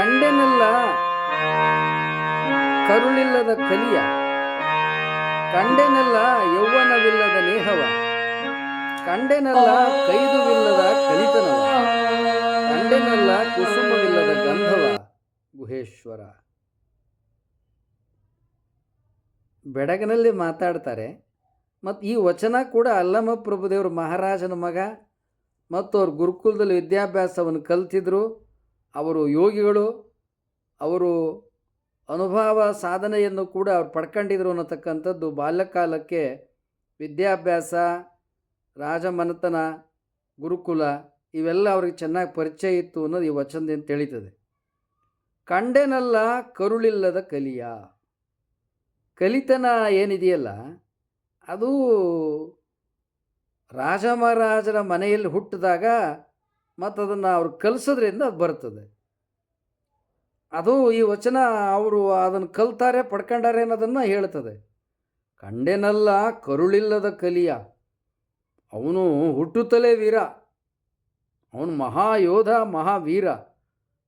ಕಂಡೆನಲ್ಲ ಕರುಳಿಲ್ಲದ ಕಲಿಯ. ಕಂಡೆನಲ್ಲ ಯೌವನವಿಲ್ಲದ ನೇಹವ. ಕಂಡೆನಲ್ಲ ಕೈದುವಿಲ್ಲದ ಕಲಿತನವ. ಕಂಡೆನಲ್ಲ ಕುಸುಮವಿಲ್ಲದ ಗಂಧವ, ಗುಹೇಶ್ವರ. ಬೆಡಗನಲ್ಲಿ ಮಾತಾಡ್ತಾರೆ. ಮತ್ತು ಈ ವಚನ ಕೂಡ ಅಲ್ಲಮ ಪ್ರಭುದೇವರು ಮಹಾರಾಜನ ಮಗ ಮತ್ತು ಅವ್ರ ಗುರುಕುಲದಲ್ಲಿ ವಿದ್ಯಾಭ್ಯಾಸವನ್ನು ಕಲ್ತಿದ್ರು. ಅವರು ಯೋಗಿಗಳು, ಅವರು ಅನುಭವ ಸಾಧನೆಯನ್ನು ಕೂಡ ಅವ್ರು ಪಡ್ಕೊಂಡಿದ್ರು ಅನ್ನತಕ್ಕಂಥದ್ದು ಬಾಲ್ಯಕಾಲಕ್ಕೆ ವಿದ್ಯಾಭ್ಯಾಸ, ರಾಜಮನತನ, ಗುರುಕುಲ ಇವೆಲ್ಲ ಅವ್ರಿಗೆ ಚೆನ್ನಾಗಿ ಪರಿಚಯ ಇತ್ತು ಅನ್ನೋದು ಈ ವಚನದಿಂದ ತಿಳಿತದೆ. ಕಂಡೆನಲ್ಲ ಕರುಳಿಲ್ಲದ ಕಲಿಯ. ಕಲಿತನ ಏನಿದೆಯಲ್ಲ, ಅದು ರಾಜಮಹಾರಾಜರ ಮನೆಯಲ್ಲಿ ಹುಟ್ಟಿದಾಗ ಮತ್ತು ಅದನ್ನು ಅವ್ರು ಕಲಿಸೋದ್ರಿಂದ ಅದು ಬರ್ತದೆ. ಅದು ಈ ವಚನ ಅವರು ಅದನ್ನು ಕಲ್ತಾರೆ, ಪಡ್ಕೊಂಡಾರೆ ಅನ್ನೋದನ್ನು ಹೇಳ್ತದೆ. ಕಂಡೆನಲ್ಲ ಕರುಳಿಲ್ಲದ ಕಲಿಯ. ಅವನು ಹುಟ್ಟುತ್ತಲೇ ವೀರ. ಅವನು ಮಹಾಯೋಧ, ಮಹಾವೀರ.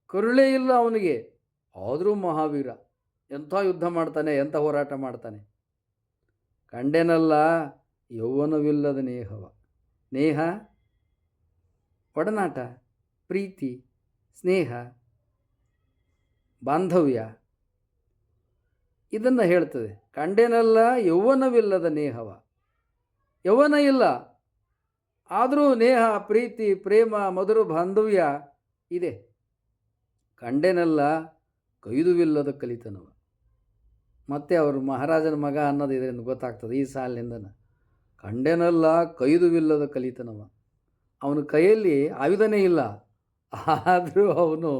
ಕರುಳೇ ಇಲ್ಲ ಅವನಿಗೆ. ಆದರೂ ಮಹಾವೀರ. ಎಂಥ ಯುದ್ಧ ಮಾಡ್ತಾನೆ, ಎಂಥ ಹೋರಾಟ ಮಾಡ್ತಾನೆ. ಕಂಡೆನಲ್ಲ ಯೌವನವಿಲ್ಲದ ನೇಹವ. ನೇಹ? ಒಡನಾಟ, ಪ್ರೀತಿ, ಸ್ನೇಹ, ಬಾಂಧವ್ಯ ಇದನ್ನು ಹೇಳ್ತದೆ. ಕಂಡೆನಲ್ಲ ಯೌವನವಿಲ್ಲದ ನೇಹವ. ಯೌವನ ಇಲ್ಲ. ಆದರೂ ನೇಹ, ಪ್ರೀತಿ, ಪ್ರೇಮ, ಮಧುರ ಬಾಂಧವ್ಯ ಇದೆ. ಕಂಡೆನಲ್ಲ ಕೈದುವಿಲ್ಲದ ಕಲಿತನವ. ಮತ್ತೆ ಅವರು ಮಹಾರಾಜನ ಮಗ ಅನ್ನೋದು ಇದರಿಂದ ಗೊತ್ತಾಗ್ತದೆ ಈ ಸಾಲಿನಿಂದನ. ಕಂಡೆನಲ್ಲ ಕೈದುವಿಲ್ಲದ ಕಲಿತನವ. ಅವನ ಕೈಯಲ್ಲಿ ಆಯುಧನೇ ಇಲ್ಲ. ಆದರೂ ಅವನು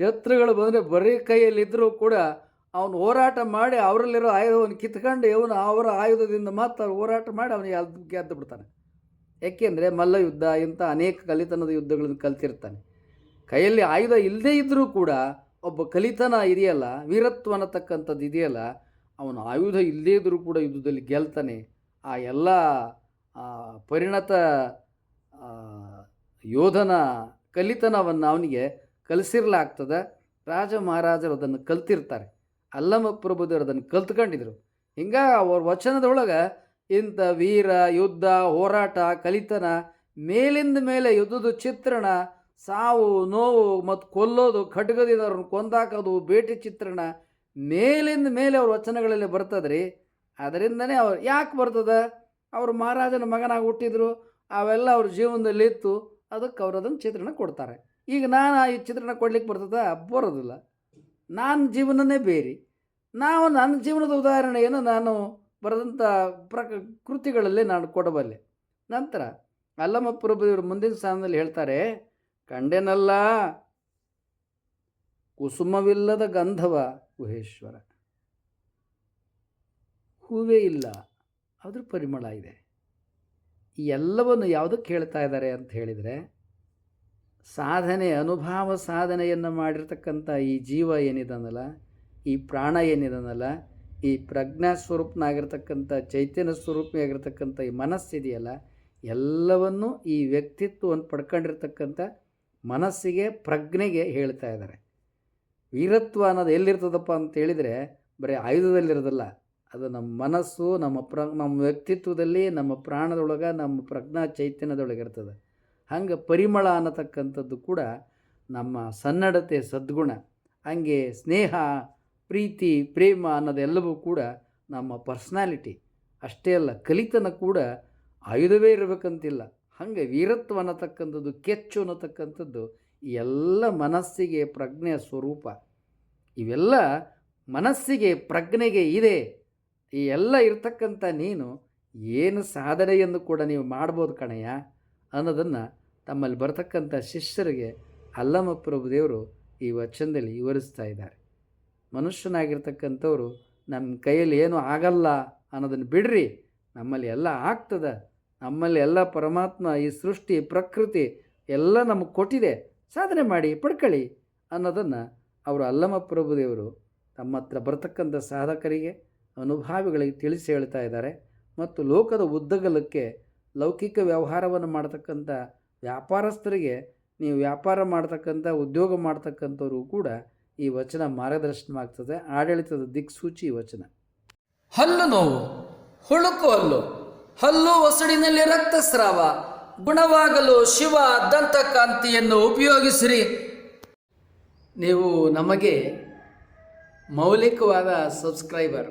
ಶತ್ರುಗಳು ಬಂದರೆ ಬರೀ ಕೈಯಲ್ಲಿದ್ದರೂ ಕೂಡ ಅವನು ಹೋರಾಟ ಮಾಡಿ ಅವರಲ್ಲಿರೋ ಆಯುಧವನ್ನು ಕಿತ್ಕೊಂಡು ಇವನು ಅವರ ಆಯುಧದಿಂದ ಮಾತ್ರ ಹೋರಾಟ ಮಾಡಿ ಅವನಿಗೆ ಅದು ಗೆದ್ದು ಬಿಡ್ತಾನೆ. ಏಕೆಂದರೆ ಮಲ್ಲ ಯುದ್ಧ ಇಂಥ ಅನೇಕ ಕಲಿತನದ ಯುದ್ಧಗಳನ್ನು ಕಲ್ತಿರ್ತಾನೆ. ಕೈಯಲ್ಲಿ ಆಯುಧ ಇಲ್ಲದೇ ಇದ್ದರೂ ಕೂಡ ಒಬ್ಬ ಕಲಿತನ ಇದೆಯಲ್ಲ, ವೀರತ್ವ ಅನ್ನತಕ್ಕಂಥದ್ದು ಇದೆಯಲ್ಲ, ಅವನು ಆಯುಧ ಇಲ್ಲದೇ ಇದ್ದರೂ ಕೂಡ ಯುದ್ಧದಲ್ಲಿ ಗೆಲ್ತಾನೆ. ಆ ಎಲ್ಲ ಪರಿಣತ ಯೋಧನ ಕಲಿತನವನ್ನು ಅವನಿಗೆ ಕಲಿಸಿರ್ಲಾಗ್ತದೆ. ರಾಜ ಮಹಾರಾಜರು ಅದನ್ನು ಕಲ್ತಿರ್ತಾರೆ. ಅಲ್ಲಮ ಪ್ರಭುದೇವರು ಅದನ್ನು ಕಲ್ತ್ಕೊಂಡಿದ್ರು. ಹಿಂಗೆ ಅವ್ರ ವಚನದೊಳಗೆ ಇಂಥ ವೀರ, ಯುದ್ಧ, ಹೋರಾಟ, ಕಲಿತನ, ಮೇಲಿಂದ ಮೇಲೆ ಯುದ್ಧದ ಚಿತ್ರಣ, ಸಾವು, ನೋವು ಮತ್ತು ಕೊಲ್ಲೋದು, ಖಡ್ಗದಿಂದ ಅವ್ರನ್ನ ಕೊಂದಾಕೋದು ಭೇಟಿ ಚಿತ್ರಣ ಮೇಲಿಂದ ಮೇಲೆ ಅವ್ರ ವಚನಗಳಲ್ಲಿ ಬರ್ತದ್ರಿ. ಅದರಿಂದನೇ ಅವ್ರು ಯಾಕೆ ಬರ್ತದೆ? ಅವರು ಮಹಾರಾಜನ ಮಗನಾಗಿ ಹುಟ್ಟಿದ್ರು. ಅವೆಲ್ಲ ಅವ್ರ ಜೀವನದಲ್ಲಿ ಇತ್ತು ಅದಕ್ಕೆ ಅವ್ರು ಅದನ್ನು ಚಿತ್ರಣ ಕೊಡ್ತಾರೆ. ಈಗ ನಾನು ಈ ಚಿತ್ರಣ ಕೊಡ್ಲಿಕ್ಕೆ ಬರ್ತದ? ಬರೋದಿಲ್ಲ. ನಾನು ಜೀವನನೇ ಬೇರೆ. ನಾವು ನನ್ನ ಜೀವನದ ಉದಾಹರಣೆಯನ್ನು ನಾನು ಬರೆದಂಥ ಪ್ರಕ, ಕೃತಿಗಳಲ್ಲಿ ನಾನು ಕೊಡಬಲ್ಲೆ. ನಂತರ ಅಲ್ಲಮ ಪ್ರಭುದೇವರು ಮುಂದಿನ ಸ್ಥಾನದಲ್ಲಿ ಹೇಳ್ತಾರೆ, ಕಂಡೆನಲ್ಲ, ಕುಸುಮವಿಲ್ಲದ ಗಂಧವ, ಗುಹೇಶ್ವರ. ಹೂವೇ ಇಲ್ಲ. ಅದ್ರ ಪರಿಮಳ ಇದೆ. ಈ ಎಲ್ಲವನ್ನು ಯಾವುದಕ್ಕೆ ಹೇಳ್ತಾ ಇದ್ದಾರೆ ಅಂತ ಹೇಳಿದರೆ, ಸಾಧನೆ ಅನುಭವ ಸಾಧನೆಯನ್ನು ಮಾಡಿರ್ತಕ್ಕಂಥ ಈ ಜೀವ ಏನಿದನಲ್ಲ, ಈ ಪ್ರಾಣ ಏನಿದನಲ್ಲ, ಈ ಪ್ರಜ್ಞಾ ಸ್ವರೂಪನಾಗಿರ್ತಕ್ಕಂಥ, ಚೈತನ್ಯ ಸ್ವರೂಪಿಯಾಗಿರ್ತಕ್ಕಂಥ ಈ ಮನಸ್ಸಿದೆಯಲ್ಲ, ಎಲ್ಲವನ್ನು ಈ ವ್ಯಕ್ತಿತ್ವವನ್ನು ಪಡ್ಕೊಂಡಿರ್ತಕ್ಕಂಥ ಮನಸ್ಸಿಗೆ, ಪ್ರಜ್ಞೆಗೆ ಹೇಳ್ತಾ ಇದ್ದಾರೆ. ವೀರತ್ವ ಅನ್ನೋದು ಎಲ್ಲಿರ್ತದಪ್ಪ ಅಂತ ಹೇಳಿದರೆ, ಬರೀ ಆಯುಧದಲ್ಲಿರೋದಲ್ಲ ಅದು ನಮ್ಮ ಮನಸ್ಸು, ನಮ್ಮ ಪ್ರ, ನಮ್ಮ ವ್ಯಕ್ತಿತ್ವದಲ್ಲಿ, ನಮ್ಮ ಪ್ರಾಣದೊಳಗೆ, ನಮ್ಮ ಪ್ರಜ್ಞಾ ಚೈತನ್ಯದೊಳಗೆ ಇರ್ತದೆ. ಹಂಗೆ ಪರಿಮಳ ಅನ್ನತಕ್ಕಂಥದ್ದು ಕೂಡ ನಮ್ಮ ಸನ್ನಡತೆ, ಸದ್ಗುಣ, ಹಾಗೆ ಸ್ನೇಹ, ಪ್ರೀತಿ, ಪ್ರೇಮ ಅನ್ನೋದೆಲ್ಲವೂ ಕೂಡ ನಮ್ಮ ಪರ್ಸ್ನಾಲಿಟಿ. ಅಷ್ಟೇ ಅಲ್ಲ, ಕಲಿತನ ಕೂಡ ಆಯುಧವೇ ಇರಬೇಕಂತಿಲ್ಲ. ಹಾಗೆ ವೀರತ್ವ ಅನ್ನತಕ್ಕಂಥದ್ದು, ಕೆಚ್ಚು ಅನ್ನತಕ್ಕಂಥದ್ದು ಎಲ್ಲ ಮನಸ್ಸಿಗೆ ಪ್ರಜ್ಞೆಯ ಸ್ವರೂಪ. ಇವೆಲ್ಲ ಮನಸ್ಸಿಗೆ ಪ್ರಜ್ಞೆಗೆ ಇದೆ. ಈ ಎಲ್ಲ ಇರ್ತಕ್ಕಂಥ ನೀನು ಏನು ಸಾಧನೆಯನ್ನು ಕೂಡ ನೀವು ಮಾಡ್ಬೋದು ಕಣಯ್ಯ ಅನ್ನೋದನ್ನು ತಮ್ಮಲ್ಲಿ ಬರತಕ್ಕಂಥ ಶಿಷ್ಯರಿಗೆ ಅಲ್ಲಮ ಪ್ರಭುದೇವರು ಈ ವಚನದಲ್ಲಿ ವಿವರಿಸ್ತಾ ಇದ್ದಾರೆ. ಮನುಷ್ಯನಾಗಿರ್ತಕ್ಕಂಥವ್ರು ನಮ್ಮ ಕೈಯಲ್ಲಿ ಏನು ಆಗಲ್ಲ ಅನ್ನೋದನ್ನು ಬಿಡ್ರಿ. ನಮ್ಮಲ್ಲಿ ಎಲ್ಲ ಆಗ್ತದೆ. ನಮ್ಮಲ್ಲಿ ಎಲ್ಲ ಪರಮಾತ್ಮ, ಈ ಸೃಷ್ಟಿ, ಪ್ರಕೃತಿ ಎಲ್ಲ ನಮಗೆ ಕೊಟ್ಟಿದೆ. ಸಾಧನೆ ಮಾಡಿ ಪಡ್ಕೊಳ್ಳಿ ಅನ್ನೋದನ್ನು ಅವರು ಅಲ್ಲಮ ಪ್ರಭುದೇವರು ತಮ್ಮ ಹತ್ರ ಬರ್ತಕ್ಕಂಥ ಸಾಧಕರಿಗೆ ಅನುಭಾವಿಗಳಿಗೆ ತಿಳಿಸಿ ಹೇಳ್ತಾ ಇದ್ದಾರೆ. ಮತ್ತು ಲೋಕದ ಉದ್ದಗಲಕ್ಕೆ ಲೌಕಿಕ ವ್ಯವಹಾರವನ್ನು ಮಾಡ್ತಕ್ಕಂಥ ವ್ಯಾಪಾರಸ್ಥರಿಗೆ ನೀವು ವ್ಯಾಪಾರ ಮಾಡ್ತಕ್ಕಂಥ, ಉದ್ಯೋಗ ಮಾಡ್ತಕ್ಕಂಥವ್ರು ಕೂಡ ಈ ವಚನ ಮಾರ್ಗದರ್ಶನವಾಗ್ತದೆ. ಆಡಳಿತದ ದಿಕ್ಸೂಚಿ ವಚನ. ಹಲ್ಲು ನೋವು, ಹುಳುಕು ಹಲ್ಲು ಹಲ್ಲು ಒಸಡಿನಲ್ಲಿ ರಕ್ತಸ್ರಾವ, ಗುಣವಾಗಲು ಶಿವ ದಂತಕಾಂತಿಯನ್ನು ಉಪಯೋಗಿಸಿರಿ. ನೀವು ನಮಗೆ ಮೌಲಿಕವಾದ ಸಬ್ಸ್ಕ್ರೈಬರ್